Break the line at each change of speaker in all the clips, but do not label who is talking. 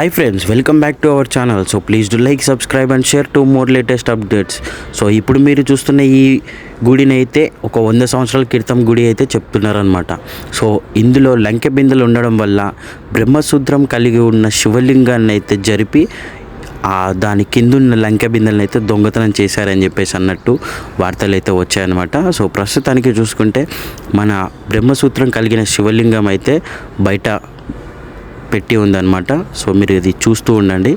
Hi friends welcome back to our channel so please do like subscribe and share to more latest updates so ఇప్పుడు మీరు చూస్తున్న ఈ గుడిని అయితే ఒక వంద సంవత్సరాల క్రితం గుడి అయితే చెప్తున్నారనమాట సో ఇందులో లంకె బిందెలు ఉండడం వల్ల బ్రహ్మసూత్రం కలిగి ఉన్న శివలింగాన్ని అయితే జరిపి దాని కింద ఉన్న లంకె బిందెలను అయితే దొంగతనం చేశారని చెప్పేసి అన్నట్టు వార్తలు అయితే వచ్చాయన్నమాట. సో ప్రస్తుతానికి చూసుకుంటే మన బ్రహ్మసూత్రం కలిగిన శివలింగం అయితే బయట పెట్టి ఉందన్నమాట. సో మీరు ఇది చూస్తూ ఉండండి.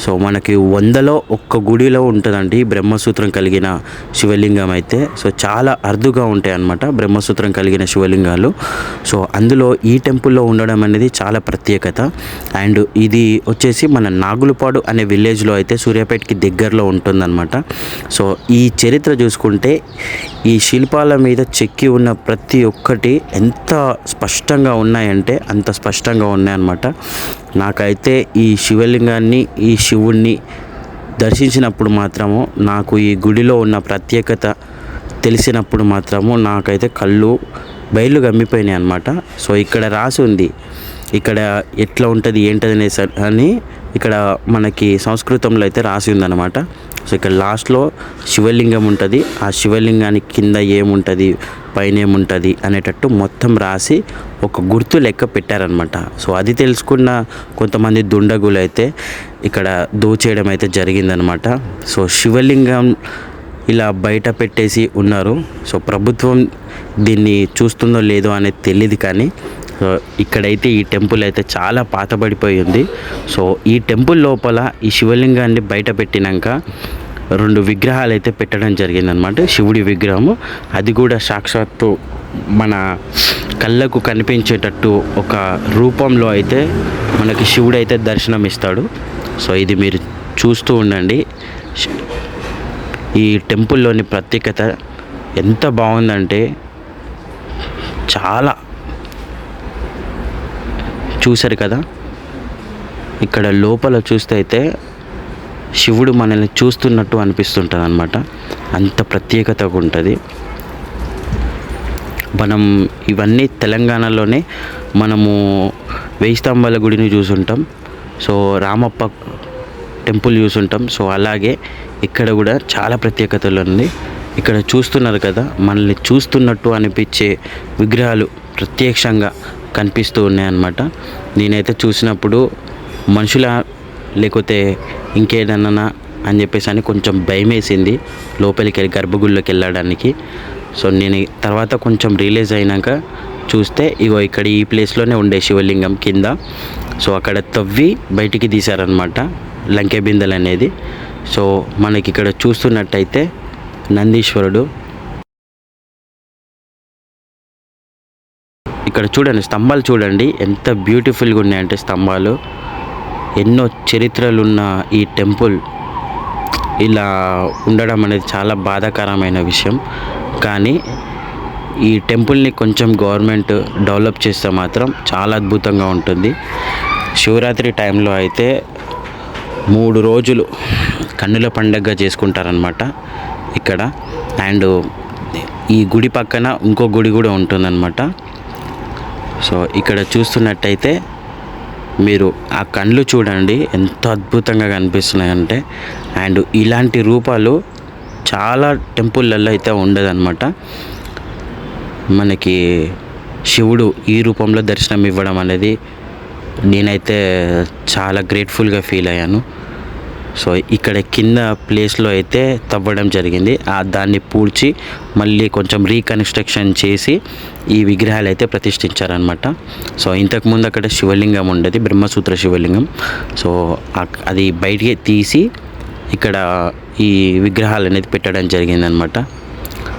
సో మనకి వందలో ఒక్క గుడిలో ఉంటుందండి బ్రహ్మసూత్రం కలిగిన శివలింగం అయితే. సో చాలా అరుదుగా ఉంటాయి అన్నమాట బ్రహ్మసూత్రం కలిగిన శివలింగాలు. సో అందులో ఈ టెంపుల్లో ఉండడం అనేది చాలా ప్రత్యేకత. అండ్ ఇది వచ్చేసి మన నాగులపాడు అనే విలేజ్లో అయితే సూర్యాపేటకి దగ్గరలో ఉంటుందన్నమాట. సో ఈ చరిత్ర చూసుకుంటే ఈ శిల్పాల మీద చెక్కి ఉన్న ప్రతి ఒక్కటి ఎంత స్పష్టంగా ఉన్నాయంటే అంత స్పష్టంగా ఉన్నాయన్నమాట. నాకైతే ఈ శివలింగాన్ని ఈ శివుణ్ణి దర్శించినప్పుడు మాత్రము నాకు ఈ గుడిలో ఉన్న ప్రత్యేకత తెలిసినప్పుడు మాత్రము నాకైతే కళ్ళు బయలు గమ్మిపోయినాయి అనమాట సో ఇక్కడ రాసి ఉంది. ఇక్కడ ఎట్లా ఉంటుంది ఏంటది అనేసి అని ఇక్కడ మనకి సంస్కృతంలో అయితే రాసి ఉందన్నమాట. సో ఇక్కడ లాస్ట్లో శివలింగం ఉంటుంది. ఆ శివలింగానికి కింద ఏముంటుంది పైనేముంటుంది అనేటట్టు మొత్తం రాసి ఒక గుర్తు లెక్క పెట్టారనమాట సో అది తెలుసుకున్న కొంతమంది దుండగులు అయితే ఇక్కడ దోచేయడం అయితే జరిగిందనమాట సో శివలింగం ఇలా బయట పెట్టేసి ఉన్నారు. సో ప్రభుత్వం దీన్ని చూస్తుందో లేదో అనేది తెలియదు కానీ సో ఇక్కడైతే ఈ టెంపుల్ అయితే చాలా పాతబడిపోయి ఉంది. సో ఈ టెంపుల్ లోపల ఈ శివలింగాన్ని బయట పెట్టినాక రెండు విగ్రహాలు అయితే పెట్టడం జరిగిందనమాట శివుడి విగ్రహము. అది కూడా సాక్షాత్తు మన కళ్ళకు కనిపించేటట్టు ఒక రూపంలో అయితే మనకి శివుడు అయితే దర్శనం ఇస్తాడు సో ఇది మీరు చూస్తూ ఉండండి. ఈ టెంపుల్లోని ప్రత్యేకత ఎంత బాగుందంటే చాలా చూశారు కదా? ఇక్కడ లోపల చూస్తే అయితే శివుడు మనల్ని చూస్తున్నట్టు అనిపిస్తుంటుంది అనమాట అంత ప్రత్యేకతగా ఉంటుంది మనం ఇవన్నీ తెలంగాణలోనే మనము వెయ్యి స్తంభాల గుడిని చూసుంటాం. సో రామప్ప టెంపుల్ చూసుంటాం. సో అలాగే ఇక్కడ కూడా చాలా ప్రత్యేకతలు ఉంది ఇక్కడ చూస్తున్నారు కదా మనల్ని చూస్తున్నట్టు అనిపించే విగ్రహాలు ప్రత్యక్షంగా కనిపిస్తూ ఉన్నాయన్నమాట. నేనైతే చూసినప్పుడు మనుషుల లేకపోతే ఇంకేదన్నా అని చెప్పేసి అని కొంచెం భయం వేసింది లోపలికి వెళ్ళి గర్భగుడిలోకి వెళ్ళడానికి. సో నేను తర్వాత కొంచెం రిలీజ్ అయినాక చూస్తే ఇగో ఇక్కడ ఈ ప్లేస్లోనే ఉండే శివలింగం కింద. సో అక్కడ తవ్వి బయటికి తీశారనమాట లంకె బిందెలు అనేది. సో మనకి ఇక్కడ చూస్తున్నట్టయితే నందీశ్వరుడు. ఇక్కడ చూడండి స్తంభాలు చూడండి. ఎంత బ్యూటిఫుల్గా ఉన్నాయంటే స్తంభాలు. ఎన్నో చరిత్రలున్న ఈ టెంపుల్ ఇలా ఉండడం అనేది చాలా బాధాకరమైన విషయం. కానీ ఈ టెంపుల్ని కొంచెం గవర్నమెంట్ డెవలప్ చేస్తే మాత్రం చాలా అద్భుతంగా ఉంటుంది. శివరాత్రి టైంలో అయితే మూడు రోజులు కన్నుల పండగ చేసుకుంటారనమాట ఇక్కడ. అండ్ ఈ గుడి పక్కన ఇంకో గుడి కూడా ఉంటుందన్నమాట. సో ఇక్కడ చూస్తున్నట్టయితే మీరు ఆ కళ్ళు చూడండి ఎంత అద్భుతంగా కనిపిస్తున్నాయంటే అండ్ ఇలాంటి రూపాలు చాలా టెంపుల్లలో అయితే ఉండదన్నమాట. మనకి శివుడు ఈ రూపంలో దర్శనం ఇవ్వడం అనేది నేనైతే చాలా గ్రేట్ఫుల్గా ఫీల్ అయ్యాను. సో ఇక్కడ కింద ప్లేస్లో అయితే తవ్వడం జరిగింది. ఆ దాన్ని పూడ్చి మళ్ళీ కొంచెం రీకన్స్ట్రక్షన్ చేసి ఈ విగ్రహాలు అయితే ప్రతిష్ఠించారనమాట సో ఇంతకుముందు అక్కడ శివలింగం ఉండేది బ్రహ్మసూత్ర శివలింగం. సో అది బయటికి తీసి ఇక్కడ ఈ విగ్రహాలు అనేది పెట్టడం జరిగిందనమాట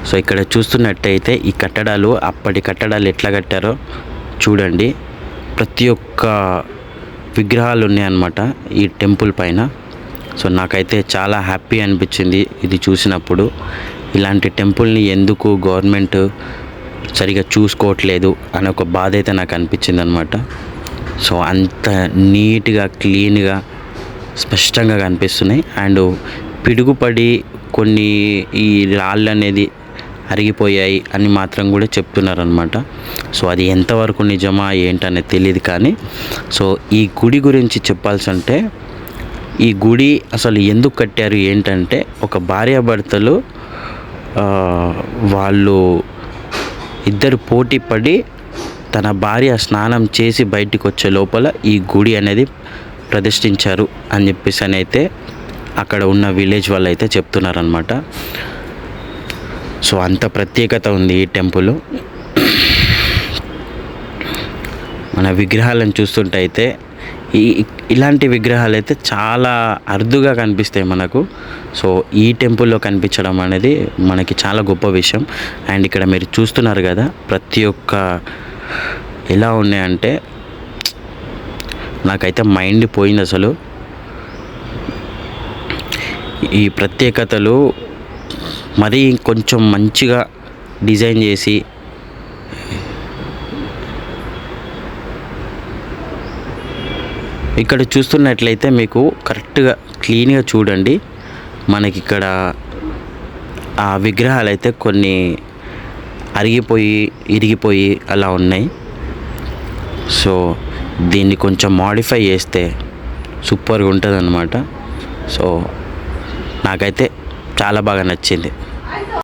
సో ఇక్కడ చూస్తున్నట్టయితే ఈ కట్టడాలు అప్పటి కట్టడాలు ఎట్లా కట్టారో చూడండి. ప్రతి ఒక్క విగ్రహాలు ఉన్నాయన్నమాట ఈ టెంపుల్ పైన. సో నాకైతే చాలా హ్యాపీ అనిపించింది ఇది చూసినప్పుడు. ఇలాంటి టెంపుల్ని ఎందుకు గవర్నమెంట్ సరిగా చూసుకోవట్లేదు అనే ఒక బాధ అయితే నాకు అనిపించింది అనమాట సో అంత నీట్గా క్లీన్గా స్పష్టంగా కనిపిస్తున్నాయి. అండ్ పిడుగుపడి కొన్ని ఈ రాళ్ళు అనేది అరిగిపోయాయి అని మాత్రం కూడా చెప్తున్నారనమాట సో అది ఎంతవరకు నిజమా ఏంటనేది తెలియదు కానీ సో ఈ గుడి గురించి చెప్పాల్సి అంటే ఈ గుడి అసలు ఎందుకు కట్టారు ఏంటంటే ఒక భార్యాభర్తలు వాళ్ళు ఇద్దరు పోటీ పడి తన భార్య స్నానం చేసి బయటకు వచ్చే లోపల ఈ గుడి అనేది ప్రతిష్ఠించారు అని చెప్పేసి అని అయితే అక్కడ ఉన్న విలేజ్ వాళ్ళు అయితే చెప్తున్నారనమాట సో అంత ప్రత్యేకత ఉంది ఈ టెంపుల్. మన విగ్రహాలను చూస్తుంటే అయితే ఈ ఇలాంటి విగ్రహాలు అయితే చాలా అరుదుగా కనిపిస్తాయి మనకు. సో ఈ టెంపుల్లో కనిపించడం అనేది మనకి చాలా గొప్ప విషయం. అండ్ ఇక్కడ మీరు చూస్తున్నారు కదా ప్రతి ఒక్క ఎలా ఉన్నాయంటే నాకైతే మైండ్ పోయింది అసలు. ఈ ప్రత్యేకతలు మరీ కొంచెం మంచిగా డిజైన్ చేసి ఇక్కడ చూస్తున్నట్లయితే మీకు కరెక్ట్గా క్లీన్గా చూడండి. మనకి ఇక్కడ ఆ విగ్రహాలు అయితే కొన్ని అరిగిపోయి ఇరిగిపోయి అలా ఉన్నాయి. సో దీన్ని కొంచెం మాడిఫై చేస్తే సూపర్గా ఉంటుంది అనమాట సో నాకైతే చాలా బాగా నచ్చింది.